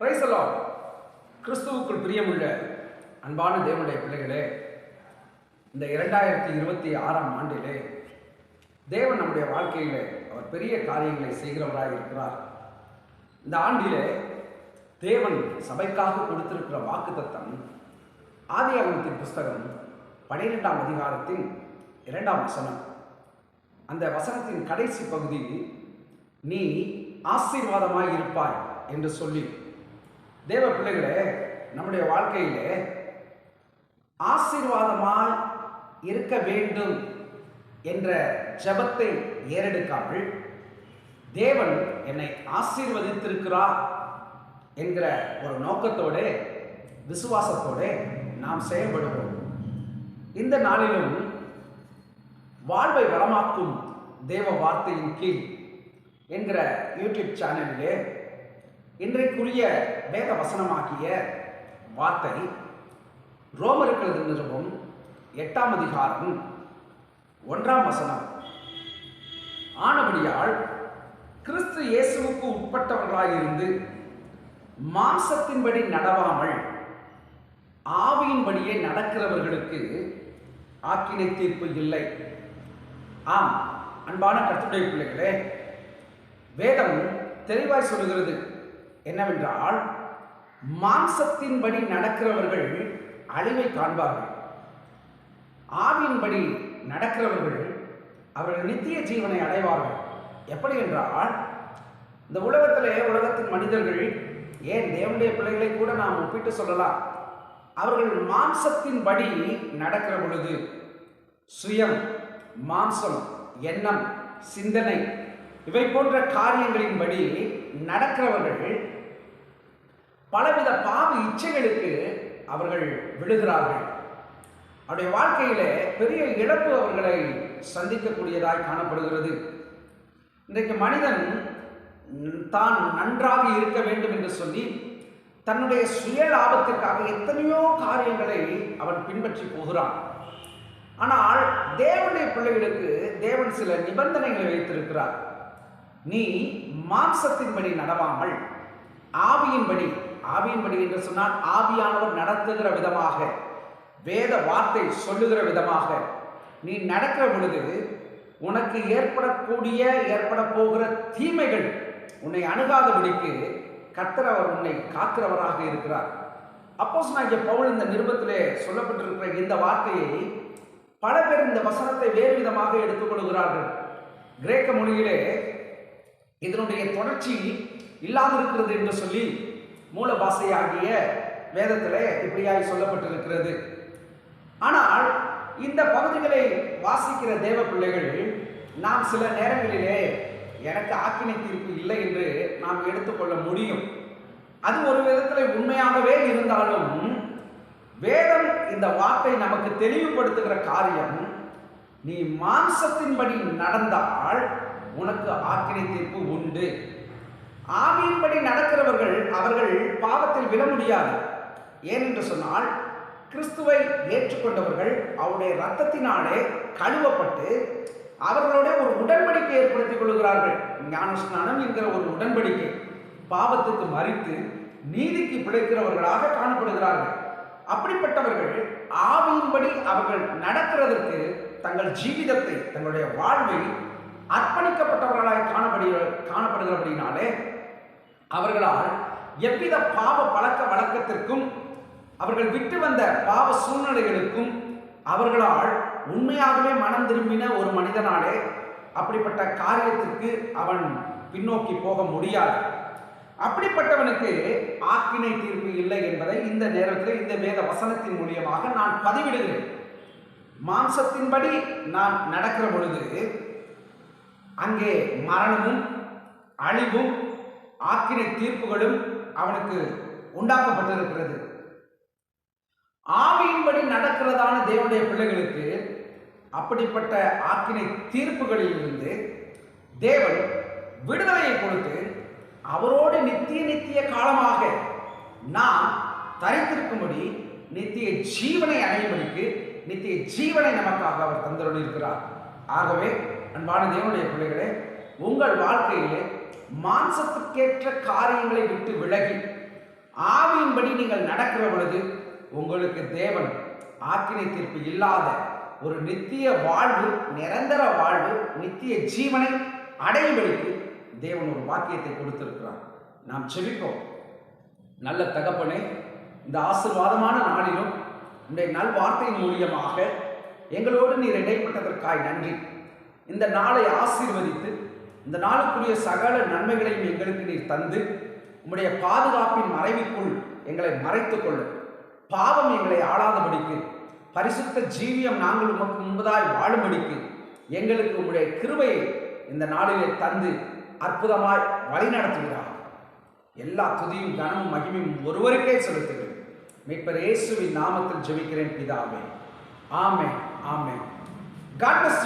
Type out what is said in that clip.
பிரைசலா கிறிஸ்துவுக்குள் பிரியமுள்ள அன்பான தேவனுடைய பிள்ளைகளே இந்த இரண்டாயிரத்தி இருபத்தி ஆறாம் ஆண்டிலே தேவன் நம்முடைய வாழ்க்கையிலே அவர் பெரிய காரியங்களை செய்கிறவராக இருக்கிறார். இந்த ஆண்டிலே தேவன் சபைக்காக கொடுத்திருக்கிற வாக்குத்தத்தம் ஆதியாகமத்தின் புஸ்தகம் பனிரெண்டாம் அதிகாரத்தின் இரண்டாம் வசனம். அந்த வசனத்தின் கடைசி பகுதி நீ ஆசீர்வாதமாய் இருப்பாய் என்று சொல்லி தேவ பிள்ளைகளே நம்முடைய வாழ்க்கையிலே ஆசீர்வாதமாய் இருக்க வேண்டும் என்ற ஜபத்தை ஏறெடுக்காமல் தேவன் என்னை ஆசீர்வதித்திருக்கிறார் என்கிற ஒரு நோக்கத்தோட விசுவாசத்தோட நாம் செயல்படுவோம். இந்த நாளிலும் வாழ்வை வளமாக்கும் தேவ வார்த்தையின் கீழ் என்கிற யூடியூப் சேனலிலே இன்றைக்குரிய வேத வசனமாக்கிய வார்த்தை ரோமருக்களது நிறுவம் எட்டாம் அதிகாரம் ஒன்றாம் வசனம். ஆனபடியால் கிறிஸ்து இயேசுவுக்கு உட்பட்டவர்களாயிருந்து மாம்சத்தின்படி நடவாமல் ஆவியின்படியே நடக்கிறவர்களுக்கு ஆக்கினை தீர்ப்பு இல்லை. ஆம் அன்பான கருத்துடைய பிள்ளைகளே வேதம் தெளிவாய் சொல்கிறது என்னவென்றால் மாம்சத்தின்படி நடக்கிறவர்கள் அழிவை காண்பார்கள். ஆவியின்படி நடக்கிறவர்கள் அவர்கள் நித்திய ஜீவனை அடைவார்கள். எப்படி என்றால் இந்த உலகத்திலே உலகத்தின் மனிதர்கள் ஏன் தேவனுடைய பிள்ளைகளை கூட நாம் ஒப்பிட்டு சொல்லலாம். அவர்கள் மாம்சத்தின்படி நடக்கிற பொழுது சுயம் மாம்சம் எண்ணம் சிந்தனை இவை போன்ற காரியங்களின்படி நடக்கிறவர்கள் பலவித பாவ இச்சைகளுக்கு அவர்கள் விழுகிறார்கள். அவருடைய வாழ்க்கையிலே பெரிய இழப்பு அவர்களை சந்திக்கக்கூடியதாய் காணப்படுகிறது. இன்றைக்கு மனிதன் தான் நன்றாக இருக்க வேண்டும் என்று சொல்லி தன்னுடைய சுய லாபத்திற்காக எத்தனையோ காரியங்களை அவன் பின்பற்றி போகிறான். ஆனால் தேவனுடைய பிள்ளைகளுக்கு தேவன் சில நிபந்தனைகளை வைத்திருக்கிறார். நீ மாம்சத்தின்படி நடவாமல் ஆவியின்படி ஆவியின்படி என்று சொன்னால் ஆவியானவர் நடத்துகிற விதமாக வேத வார்த்தை சொல்லுகிற விதமாக நீ நடக்கிற பொழுது உனக்கு ஏற்படக்கூடிய ஏற்பட போகிற தீமைகள் உன்னை அணுகாதபடிக்கு கர்த்தர் அவர் உன்னை காக்கிறவராக இருக்கிறார். அப்போஸ் நான் பவுல் இந்த நிருபத்திலே சொல்லப்பட்டிருக்கிற இந்த வார்த்தையை பல பேர் இந்த வசனத்தை வேறு விதமாக எடுத்துக்கொள்கிறார்கள் கிரேக்க மொழியிலே இதனுடைய தொடர்ச்சி இல்லாதிருக்கிறது என்று சொல்லி மூல பாஷையாகிய வேதத்திலே இப்படியாய் சொல்லப்பட்டிருக்கிறது. ஆனால் இந்த பகுதிகளை வாசிக்கிற தேவ பிள்ளைகள் நாம் சில நேரங்களிலே எனக்கு ஆக்கினை தீர்ப்பு இல்லை என்று நாம் எடுத்துக்கொள்ள முடியும். அது ஒரு விதத்தில் உண்மையாகவே இருந்தாலும் வேதம் இந்த வார்த்தை நமக்கு தெளிவுபடுத்துகிற காரியம் நீ மாம்சத்தின்படி நடந்தால் உனக்கு ஆக்கினை தீர்ப்பு உண்டு. ஆவியின்படி நடக்கிறவர்கள் அவர்கள் பாவத்தில் விழ முடியாது. ஏனென்று சொன்னால் கிறிஸ்துவை ஏற்றுக்கொண்டவர்கள் அவருடைய ரத்தத்தினாலே கழுவப்பட்டு அவர்களோட ஒரு உடன்படிக்கை ஏற்படுத்திக் கொள்கிறார்கள். ஞானஸ்நானம் என்கிற ஒரு உடன்படிக்கை. பாவத்துக்கு மறித்து நீதிக்கு பிழைக்கிறவர்களாக காணப்படுகிறார்கள். அப்படிப்பட்டவர்கள் ஆவியின்படி அவர்கள் நடக்கிறதற்கு தங்கள் ஜீவிதத்தை தங்களுடைய வாழ்வை அர்ப்பணிக்கப்பட்டவர்களாக காணப்படுகிற காணப்படுகிறபடினாலே அவர்களால் எவ்வித பாவ பழக்க வழக்கத்திற்கும் அவர்கள் விட்டு வந்த பாவ சூழ்நிலைகளுக்கும் அவர்களால் உண்மையாகவே மனம் திரும்பின ஒரு மனிதனாலே அப்படிப்பட்ட காரியத்திற்கு அவன் பின்னோக்கி போக முடியாது. அப்படிப்பட்டவனுக்கு ஆக்கினை தீர்ப்பு இல்லை என்பதை இந்த நேரத்தில் இந்த வேத வசனத்தின் மூலியமாக நான் பதிவிடுகிறேன். மாம்சத்தின்படி நாம் நடக்கிற பொழுது அங்கே மரணமும் அழிவும் ஆக்கினை தீர்ப்புகளும் அவனுக்கு உண்டாக்கப்பட்டிருக்கிறது. ஆவியின்படி நடக்கிறதான தேவனுடைய பிள்ளைகளுக்கு அப்படிப்பட்ட ஆக்கினை தீர்ப்புகளில் இருந்து தேவன் விடுதலையை கொடுத்து அவரோடு நித்திய நித்திய காலமாக நாம் தரித்திருக்கும்படி நித்திய ஜீவனை அடையும்படிக்கு நித்திய ஜீவனை நமக்காக அவர் தந்தருள் இருக்கிறார் ஆகவே அன்பான தேவனுடைய பிள்ளைகளே உங்கள் வாழ்க்கையிலே மாம்சத்துக்கேற்ற காரியங்களை விட்டு விலகி ஆவியின்படி நீங்கள் நடக்கிற பொழுது உங்களுக்கு தேவன் ஆக்கினை தீர்ப்பு இல்லாத ஒரு நித்திய வாழ்வு நிரந்தர வாழ்வு நித்திய ஜீவனை அடையும்படிக்கு தேவன் ஒரு வாக்கியத்தை கொடுத்திருக்கிறார். நாம் செவிப்போம் நல்ல தகப்பனே இந்த ஆசீர்வாதமான நாளிலும் இந்த நல்வார்த்தையின் மூலியமாக எங்களோடு நீர் இடைப்பட்டதற்காய் நன்றி. இந்த நாளை ஆசீர்வதித்து இந்த நாளுக்குரிய சகல நன்மைகளையும் எங்களுக்கு நீர் தந்து உம்முடைய பாதுகாப்பின் மறைவுக்குள் எங்களை மறைத்து கொள்ளும் பாவம் எங்களை ஆளாதபடிக்கு பரிசுத்த ஜீவியம் நாங்கள் உமக்கு முன்பதாய் வாழும்படிக்கு எங்களுக்கு உம்முடைய கிருபையை இந்த நாளிலே தந்து அற்புதமாய் வழிநடத்துகிறார் எல்லா துதியும் கனமும் மகிமையும் ஒருவருக்கே செலுத்துகிறேன் மீட்பர் இயேசுவின் நாமத்தில் ஜெபிக்கிறேன் பிதாவே. ஆமே ஆமே காட் bless